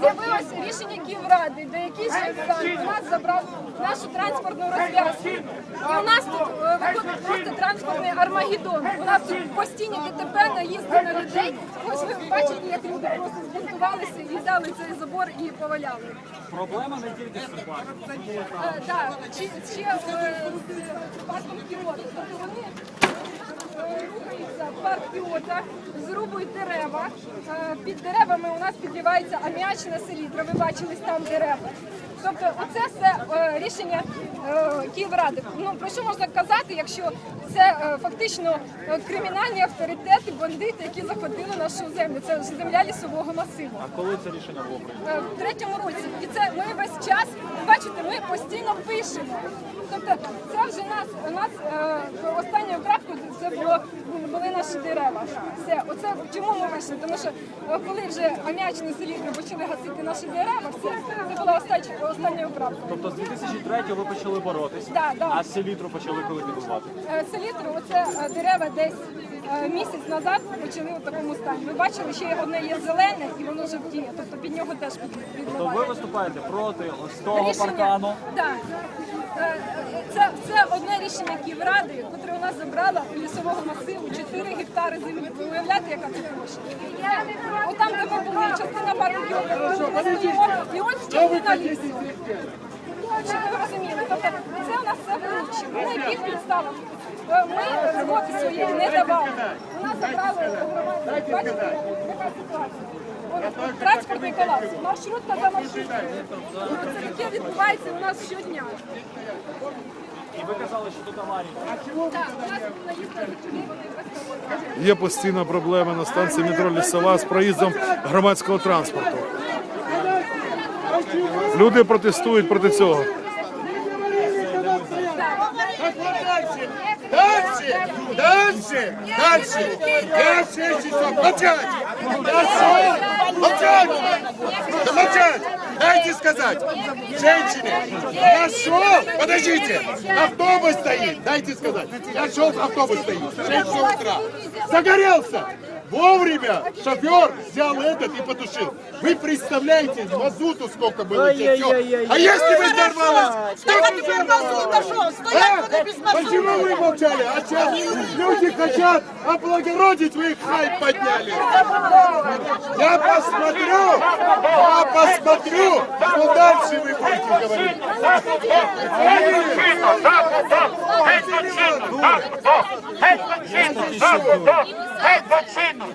З'явилось рішення Київради, де якийсь у нас забрав нашу транспортну розв'язку. І у нас тут е, виходить просто транспортний армагеддон. У нас тут постійні ДТП, наїзди на людей. Ось ви бачите, як люди просто збунтувалися і взяли цей забор і поваляли. Проблема не тільки. Е, Так, ще е, з парком Кіота. Тобто вони рухаються в парк Кіота, зрубують дерева. Е, Під деревами у нас підливається аміачна селітра. Ви бачили там дерева. Тобто, оце все е, рішення е, Київради. Ну про що можна казати, якщо це фактично кримінальні авторитети, бандити, які захопили нашу землю. Це земля лісового масиву. А коли це рішення було прийнято? В третьому році. І це ми весь час, бачите, ми постійно пишемо. Тобто це вже нас, у нас останньою крапкою це було, були наші дерева. Все, оце чому ми вийшли? Тому що коли вже аміачні селітри почали гасити наші дерева, все, це була остання, останньою крапкою. Тобто з 2003 ви почали боротись, Да, да. а селітру почали коли підбивати? Е, Селітру, оце е, дерева десь е, місяць назад почали у такому стані. Ви бачили, ще одне є зелене і воно жовтіє, тобто під нього теж То ви виступаєте проти ось того Рішення- паркану. Так. Рішення Київради, яке у нас забрало лісового масиву 4 гектари землі. Ви уявляєте, яка це площа? Отам, де ми були, частина парку кілометрів, ми стоїмо, і ось частина лісу. Щоб ви розуміли, тобто це у нас все вилучено. На яких підставах? Е, Ми згоди своєї не давали. У нас забрали громадські. Бачите, яка ситуація? От, Транспортний колапс. Маршрутка за маршруткою. Це таке відбувається у нас щодня. І ви казали, що тут аварії. Є постійна проблема на станції метро Лісова з проїздом громадського транспорту. Люди протестують проти цього. Дальше! Дальше! Дальше! Дальше! Молчать! Дальше! Молчать! Молчать! Дайте сказать! Женщины! Я шел! Подождите! Автобус стоит! Дайте сказать! Я шел, автобус стоит! 6 утра! Загорелся! Вовремя шофер взял этот и потушил. Вы представляете, мазуту сколько было течет. А если бы взорвалось, сколько бы взорвалось? А? Почему вы молчали? А сейчас люди хотят облагородить, вы их хайп подняли. Я посмотрю, я посмотрю, что дальше вы будете говорить. Геть злочинно! Геть злочинно!